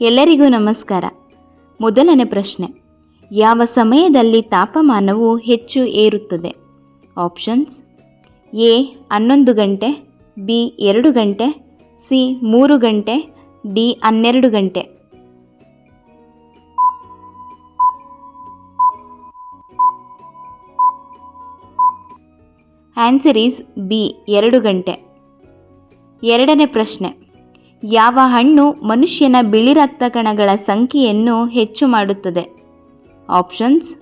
ಎಲ್ಲರಿಗೂ ನಮಸ್ಕಾರ. ಮೊದಲನೇ ಪ್ರಶ್ನೆ, ಯಾವ ಸಮಯದಲ್ಲಿ ತಾಪಮಾನವು ಹೆಚ್ಚು ಏರುತ್ತದೆ? ಆಪ್ಷನ್ಸ್, ಎ, ಹನ್ನೊಂದು ಗಂಟೆ, ಬಿ, ಎರಡು ಗಂಟೆ, ಸಿ, ಮೂರು ಗಂಟೆ, ಡಿ, ಹನ್ನೆರಡು ಗಂಟೆ. ಆನ್ಸರ್ ಈಸ್ ಬಿ, ಎರಡು ಗಂಟೆ. ಎರಡನೇ ಪ್ರಶ್ನೆ ಯಾವ ಹಣ್ಣು ಮನುಷ್ಯನ ಬಿಳಿ ರಕ್ತ ಕಣಗಳ ಸಂಖ್ಯೆಯನ್ನು ಹೆಚ್ಚು ಮಾಡುತ್ತದೆ? Options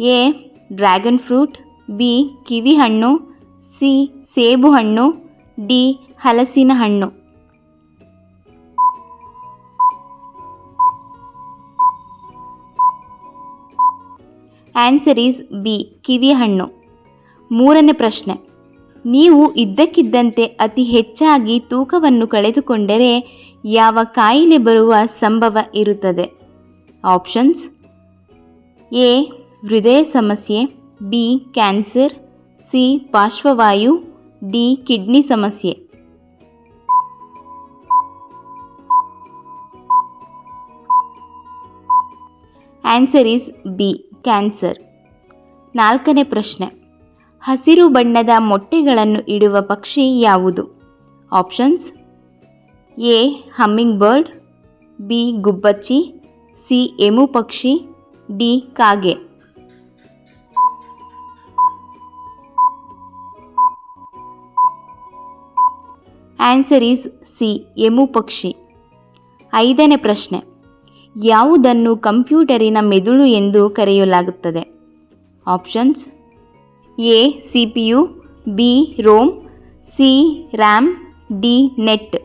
A, dragon fruit, B, kiwi ಹಣ್ಣು, ಸಿ, ಸೇಬು ಹಣ್ಣು, ಡಿ, ಹಲಸಿನ ಹಣ್ಣು. ಆನ್ಸರ್ ಈಸ್ ಬಿ, ಕಿವಿ ಹಣ್ಣು. ಮೂರನೇ ಪ್ರಶ್ನೆ. ನೀವು ಇದ್ದಕ್ಕಿದ್ದಂತೆ ಅತಿ ಹೆಚ್ಚಾಗಿ ತೂಕವನ್ನು ಕಳೆದುಕೊಂಡರೆ ಯಾವ ಕಾಯಿಲೆ ಬರುವ ಸಂಭವ ಇರುತ್ತದೆ? Options A. ಹೃದಯ ಸಮಸ್ಯೆ, ಬಿ. Cancer, C. ಪಾರ್ಶ್ವವಾಯು, ಡಿ. ಕಿಡ್ನಿ ಸಮಸ್ಯೆ. Answer is B. ಕ್ಯಾನ್ಸರ್. ನಾಲ್ಕನೇ ಪ್ರಶ್ನೆ. ಹಸಿರು ಬಣ್ಣದ ಮೊಟ್ಟೆಗಳನ್ನು ಇಡುವ ಪಕ್ಷಿ ಯಾವುದು? Options, A hummingbird B, ಗುಬ್ಬಚ್ಚಿ, ಸಿ, ಎಮು ಪಕ್ಷಿ, ಡಿ, ಕಾಗೆ. ಆನ್ಸರ್ ಈಸ್ ಸಿ, ಎಮು ಪಕ್ಷಿ. ಐದನೇ ಪ್ರಶ್ನೆ, ಯಾವುದನ್ನು ಕಂಪ್ಯೂಟರಿನ ಮೆದುಳು ಎಂದು ಕರೆಯಲಾಗುತ್ತದೆ? Options A C P U B, ROM, C, RAM, D, net.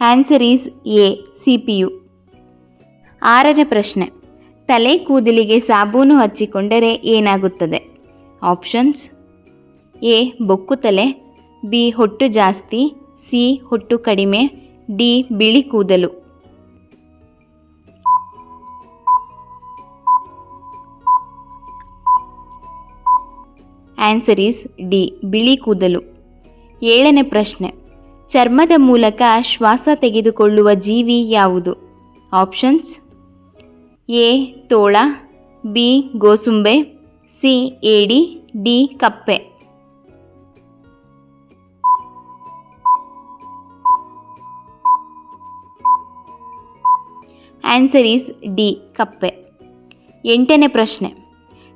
Answer is A C P U ಆರನೇ ಪ್ರಶ್ನೆ. ತಲೆ ಕೂದಲಿಗೆ ಸಾಬೂನು ಹಚ್ಚಿಕೊಂಡರೆ ಏನಾಗುತ್ತದೆ? ಆಪ್ಷನ್ಸ್. ಎ, ಬೊಕ್ಕು ತಲೆ, ಬಿ, ಹೊಟ್ಟು ಜಾಸ್ತಿ, ಸಿ, ಹೊಟ್ಟು ಕಡಿಮೆ, ಡಿ, ಬಿಳಿ ಕೂದಲು. ಆನ್ಸರ್ ಈಸ್ ಡಿ ಬಿಳಿ ಕೂದಲು. ಏಳನೇ ಪ್ರಶ್ನೆ. ಚರ್ಮದ ಮೂಲಕ ಶ್ವಾಸ ತೆಗೆದುಕೊಳ್ಳುವ ಜೀವಿ ಯಾವುದು? ಆಪ್ಷನ್ಸ್ ಎ ತೋಳ ಬಿ ಗೋಸುಂಬೆ ಸಿ ಏಡಿ ಡಿ ಕಪ್ಪೆ. ಆನ್ಸರ್ ಈಸ್ ಡಿ ಕಪ್ಪೆ. ಎಂಟನೇ ಪ್ರಶ್ನೆ.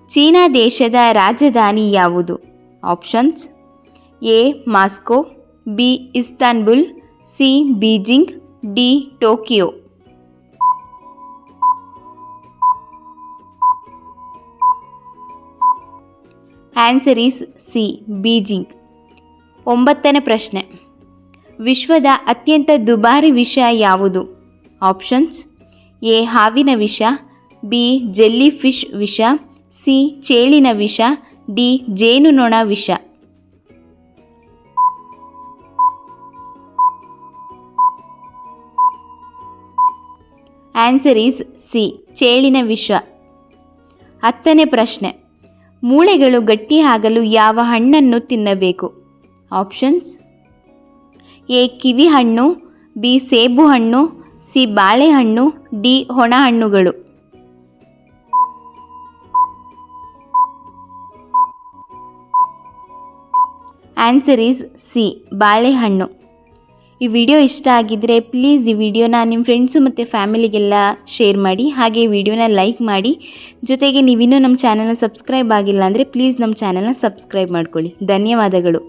ಚೀನಾ ದೇಶದ ರಾಜಧಾನಿ ಯಾವುದು? Options A, Moscow, B, Istanbul, C, Beijing, D, Tokyo. Answer is C, Beijing. ಒಂಬತ್ತನೇ ಪ್ರಶ್ನೆ. ವಿಶ್ವದ ಅತ್ಯಂತ ದುಬಾರಿ ವಿಷ ಯಾವುದು? ಆಪ್ಷನ್ಸ್ ಎ, ಹಾವಿನ ವಿಷ, ಬಿ ಜೆಲ್ಲಿ ಫಿಶ್ ವಿಷ ಸಿ. ಚೇಳಿನ ವಿಷ, ಡಿ. ಜೇನುನೊಣ ವಿಷ. Answer is C. ಚೇಳಿನ ವಿಷ. ಹತ್ತನೇ ಪ್ರಶ್ನೆ. ಮೂಳೆಗಳು ಗಟ್ಟಿಯಾಗಲು ಯಾವ ಹಣ್ಣನ್ನು ತಿನ್ನಬೇಕು? ಆಪ್ಷನ್ಸ್. ಎ. ಕಿವಿ ಹಣ್ಣು ಬಿ. ಸೇಬು ಹಣ್ಣು ಸಿ. ಬಾಳೆಹಣ್ಣು, ಡಿ. ಹೊಣ ಹಣ್ಣುಗಳು ಆನ್ಸರ್ ಈಸ್ ಸಿ ಬಾಳೆಹಣ್ಣು. ಈ ವಿಡಿಯೋ ಇಷ್ಟ ಆಗಿದ್ದರೆ ಪ್ಲೀಸ್ ಈ ವಿಡಿಯೋನ ನಿಮ್ಮ ಫ್ರೆಂಡ್ಸು ಮತ್ತು ಫ್ಯಾಮಿಲಿಗೆಲ್ಲ ಶೇರ್ ಮಾಡಿ, ಹಾಗೆ ವಿಡಿಯೋನ ಲೈಕ್ ಮಾಡಿ. ಜೊತೆಗೆ ನೀವಿನ್ನೂ ನಮ್ಮ ಚಾನಲ್ನ ಸಬ್ಸ್ಕ್ರೈಬ್ ಆಗಿಲ್ಲ ಅಂದರೆ ಪ್ಲೀಸ್ ನಮ್ಮ ಚಾನಲ್ನ ಸಬ್ಸ್ಕ್ರೈಬ್ ಮಾಡ್ಕೊಳ್ಳಿ. ಧನ್ಯವಾದಗಳು.